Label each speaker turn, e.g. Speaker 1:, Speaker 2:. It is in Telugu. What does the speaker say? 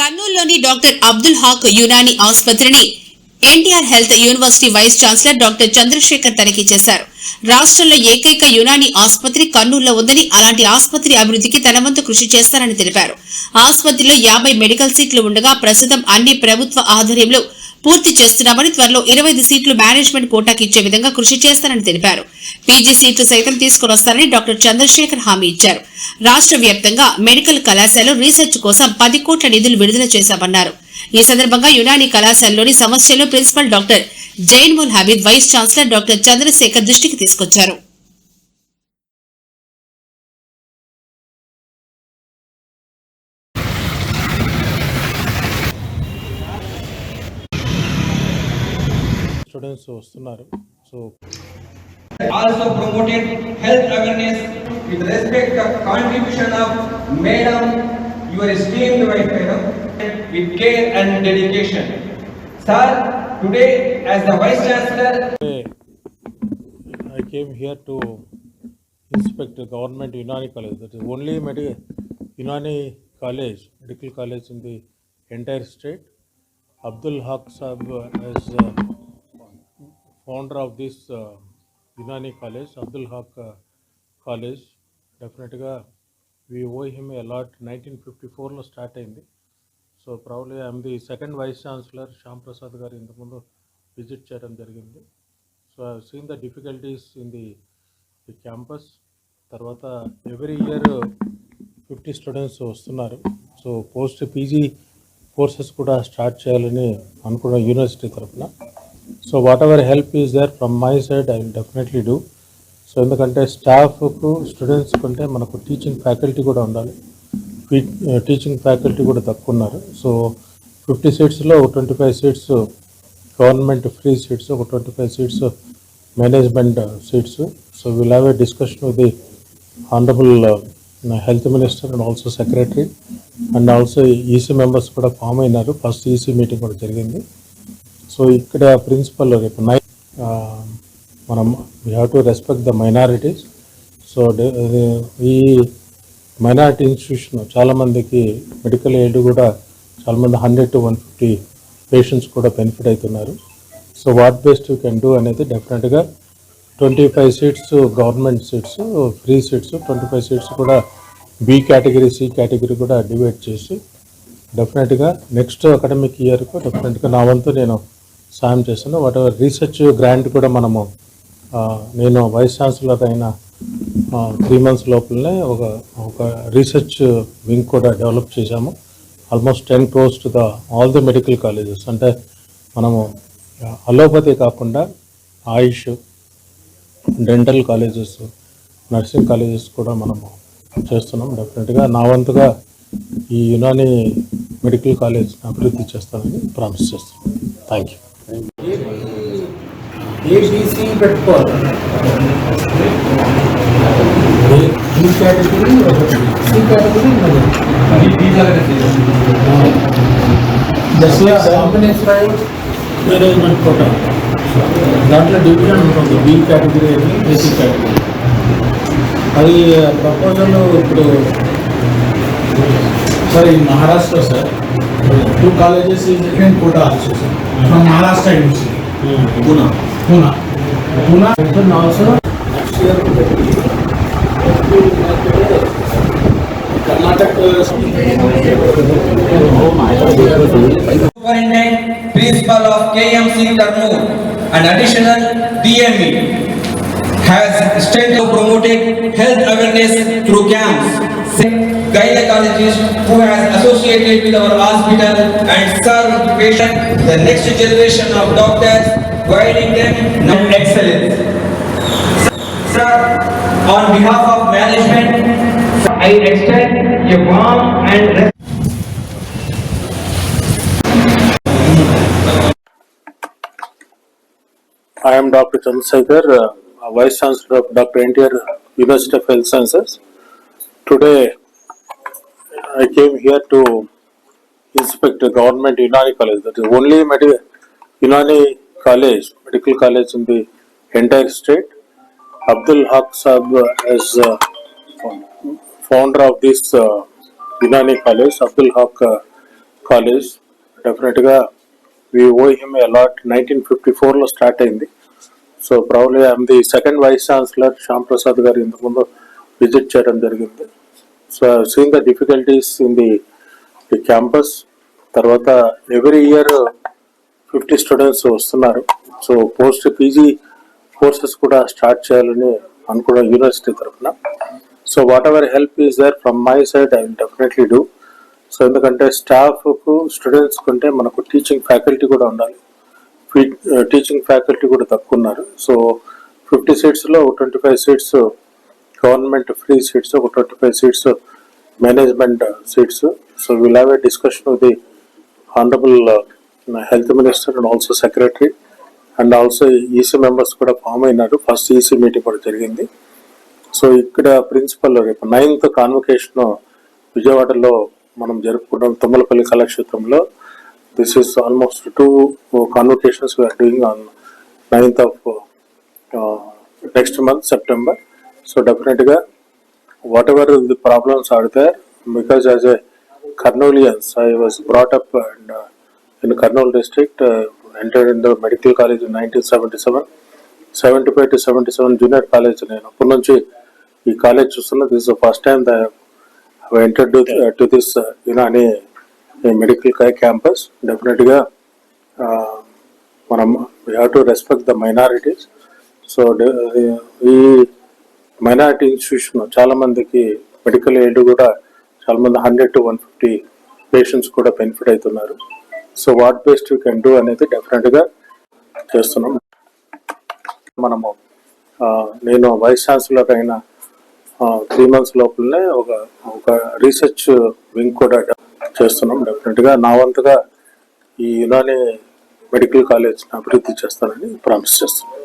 Speaker 1: కర్నూలులోని డాక్టర్ అబ్దుల్ హాక్ యునాని ఆసుపత్రిని NTR health university vice chancellor doctor Chandrasekhar తనిఖీ చేశారు. రాష్ట్రంలో ఏకైక యునాని ఆసుపత్రి కర్నూలులో ఉందని అలాంటి ఆసుపత్రి అభివృద్ధికి తన వంతు కృషి చేస్తారని తెలిపారు. ఆసుపత్రిలో యాభై మెడికల్ సీట్లు ఉండగా ప్రస్తుతం అన్ని ప్రభుత్వ ఆధ్వర్యంలో పూర్తి చేస్తున్నామని త్వరలో ఇరవై ఐదు సీట్లు మేనేజ్మెంట్ కోటాకి ఇచ్చే విధంగా కృషి చేస్తానని తెలిపారు. పీజీ సీట్లు సైతం తీసుకుని వస్తారని డాక్టర్ చంద్రశేఖర్ హామీ ఇచ్చారు. రాష్ట్ర వ్యాప్తంగా మెడికల్ కళాశాలలో రీసెర్చ్ కోసం పది కోట్ల నిధులు విడుదల చేశామన్నారు. ఈ సందర్భంగా యునాని కళాశాలలోని సమస్యలు principal doctor Zainul Abid vice chancellor doctor Chandrasekhar దృష్టికి తీసుకొచ్చారు.
Speaker 2: స్టూడెంట్స్ వస్తున్నారు so
Speaker 3: also promoted health awareness with respect of contribution of Madam, your esteemed wife, Madam, with care and dedication. Sir, today as the Vice Chancellor,
Speaker 2: I came here to inspect the government Unani college. That is only medi- Unani college, medical college in the entire state. Abdul Haq Sahab uh, as uh, founder of this uh, Unani college, Abdul Haq uh, college. డెఫినెట్గా we owe him a lot lot nineteen fifty ఫోర్లో స్టార్ట్ అయింది. So probably I'm the second vice chancellor Shyam Prasad గారు ఇంతకుముందు విజిట్ చేయడం జరిగింది. So I seen the difficulties in the the campus తర్వాత ఎవ్రీ ఇయర్ ఫిఫ్టీ స్టూడెంట్స్ వస్తున్నారు. సో పోస్ట్ పీజీ కోర్సెస్ కూడా స్టార్ట్ చేయాలని అనుకున్న యూనివర్సిటీ తరఫున so whatever help is there from my side I will definitely do so ఎందుకంటే స్టాఫ్కు స్టూడెంట్స్ కంటే మనకు టీచింగ్ ఫ్యాకల్టీ కూడా ఉండాలి. టీచింగ్ ఫ్యాకల్టీ కూడా తక్కువ ఉన్నారు. సో ఫిఫ్టీ సీట్స్లో ఒక twenty five seats government free seats ఒక twenty five seats management seats so will have a discussion with the honourable health minister and also secretary and also EC members కూడా ఫామ్ అయినారు. ఫస్ట్ ఈసీ మీటింగ్ కూడా జరిగింది. సో ఇక్కడ ప్రిన్సిపల్ రేపు నైట్ మనం we have to respect the minorities so ఈ మైనారిటీ ఇన్స్టిట్యూషన్ చాలామందికి మెడికల్ ఎయిడ్ కూడా చాలామంది hundred to one fifty patients కూడా బెనిఫిట్ అవుతున్నారు. So what best you can do అనేది డెఫినెట్గా twenty five seats government seats free seats twenty five seats కూడా బి కేటగిరీ సి కేటగిరీ కూడా డివైడ్ చేసి డెఫినెట్గా నెక్స్ట్ అకాడమిక్ ఇయర్కు డెఫినెట్గా నా వంతు నేను సాయం చేస్తున్నాం. వాట్ ఎవర్ రీసెర్చ్ గ్రాంట్ కూడా మనము నేను వైస్ ఛాన్సలర్ అయిన త్రీ మంత్స్ లోపలనే ఒక ఒక రీసెర్చ్ వింగ్ కూడా డెవలప్ చేశాము. Almost ten crores to the all the medical colleges అంటే మనము అలోపతి కాకుండా AYUSH dental colleges nursing colleges కూడా మనము చేస్తున్నాం డెఫినెట్గా నా వంతుగా ఈ యునాని మెడికల్ కాలేజ్ అభివృద్ధి చేస్తానని ప్రామిస్ చేస్తున్నాను. థ్యాంక్ యూ
Speaker 4: ఏబిసి పెట్టుకోవాలి బి కేటగిరీ ఒకటి C category just like companies right management quota దాంట్లో డివిజన్ ఉంటుంది బి కేటగిరీ అని ఏసీ కేటగిరీ అది ప్రపోజల్ ఇప్పుడు sir in Maharashtra sir two colleges in second quota also sir from Maharashtra University, Pune. Pune. Pune. And also next year Karnataka
Speaker 3: Superintendent, Principal of KMC Karnool and additional DME has started to promote health awareness through camps. Gynecologist who has associated with our hospital and served the patient, the next generation of doctors, guiding them in excellence. Sir, on behalf of management, I extend a warm and
Speaker 2: I am Dr. Chandrasekhar, uh, Vice Chancellor of Dr. NTR University of Health Sciences. Today, I came here to inspect the government Unani College. That is only medi- Unani College, medical college in the entire state. Abdul Haq Sahab uh, as uh, founder of this uh, Unani College, Abdul Haq uh, college డెఫినెట్గా we owe him a lot nineteen fifty ఫోర్లో స్టార్ట్ అయింది so probably I'm the second vice chancellor Shyam Prasad గారు ఇంతకుముందు విజిట్ చేయడం జరిగింది so seen the difficulties in the the campus తర్వాత ఎవ్రీ ఇయర్ ఫిఫ్టీ స్టూడెంట్స్ వస్తున్నారు. సో పోస్ట్ పీజీ కోర్సెస్ కూడా స్టార్ట్ చేయాలని అనుకున్న యూనివర్సిటీ తరఫున so whatever help is there from my side I definitely do so ఎందుకంటే స్టాఫ్కు స్టూడెంట్స్ కంటే మనకు టీచింగ్ ఫ్యాకల్టీ కూడా ఉండాలి. టీచింగ్ ఫ్యాకల్టీ కూడా తక్కువ ఉన్నారు. So fifty సీట్స్లో twenty five seats government free seats ఒక twenty five seats management seats so will have a discussion with the honourable health minister and also secretary and also EC members కూడా ఫామ్ అయినారు. ఫస్ట్ ఈసీ మీటింగ్ కూడా జరిగింది. సో ఇక్కడ ప్రిన్సిపల్ రేపు నైన్త్ కాన్వకేషన్ విజయవాడలో మనం జరుపుకుంటాం తుమ్మలపల్లి కళాక్షేత్రంలో. This is almost two convocations we're doing on ninth of next month September so డెఫినెట్గా whatever the problems are there because as a Kurnoolians I was brought up and in Kurnool district enter in the medical college in nineteen seventy seven seventy five to seventy seven junior college నేను అప్పటి నుంచి ఈ కాలేజ్ చూస్తున్నా. This first time the enter to this Unani medical campus డెఫినెట్గా మనం we have to respect the minorities so ఈ మైనారిటీ ఇన్స్టిట్యూషన్ చాలా మందికి మెడికల్ ఎయిడ్ కూడా చాలా మంది hundred to one fifty patients కూడా బెనిఫిట్ అవుతున్నారు. So what best you can do అనేది డెఫినెట్గా చేస్తున్నాం. మనము నేను వైస్ ఛాన్సలర్ అయిన త్రీ మంత్స్ లోపలనే ఒక ఒక రీసెర్చ్ వింగ్ కూడా చేస్తున్నాం డెఫినెట్గా నా వంతుగా ఈ యునాని మెడికల్ కాలేజ్ని అభివృద్ధి చేస్తానని ప్రామిస్ చేస్తున్నాను.